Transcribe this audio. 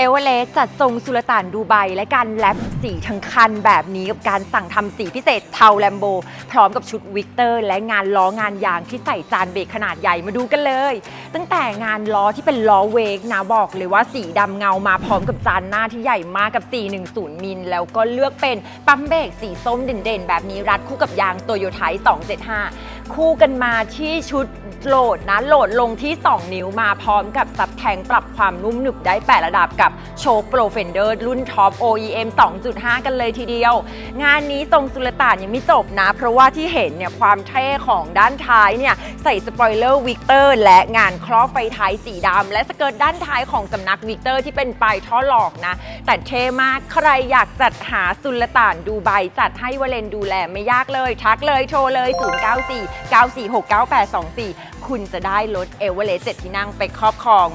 เอเวอเรสต์จัดทรงสุลต่านดูไบและการแลปสีทั้งคันแบบนี้กับการสั่งทำสีพิเศษเทาแลมโบ พร้อมกับชุดวิกเตอร์ และงานล้องานยางที่ใส่จานเบรกขนาดใหญ่มาดูกันเลย ตั้งแต่งานล้อที่เป็นล้อเวกนะบอกเลยว่าสีดำเงามาพร้อมกับจานหน้าที่ใหญ่มากกับ 410 มิล แล้วก็เลือกเป็นปั๊มเบรกสีส้มเด่นๆ แบบนี้รัดคู่กับยางโตโยไท275 คู่กันมาที่ชุดโหลดนะ โหลดลงที่ 2 นิ้วมาพร้อมกับซับแทงปรับความนุ่มหนึบได้ 8 ระดับกับโชคโปรเฟนเดอร์รุ่นท็อป OEM 2.5 กันเลยทีเดียว งานนี้ทรงสุลต่านยังไม่จบนะ เพราะว่าที่เห็นเนี่ยความเท่ของด้านท้ายเนี่ยใส่สปอยเลอร์วิกเตอร์และงานครอบไฟท้ายสีดำและสเกิร์ตด้านท้ายของสำนักวิกเตอร์ที่เป็นปลายท่อหลอกนะ แต่เท่มากใครอยากจัดหาสุลต่านดูไบจัดให้วาเลนดูแลไม่ยากเลย ทักเลยโทรเลย 094 946 9824 คุณจะได้รถเอเวอเรสต์7ที่นั่งไปครอบครอง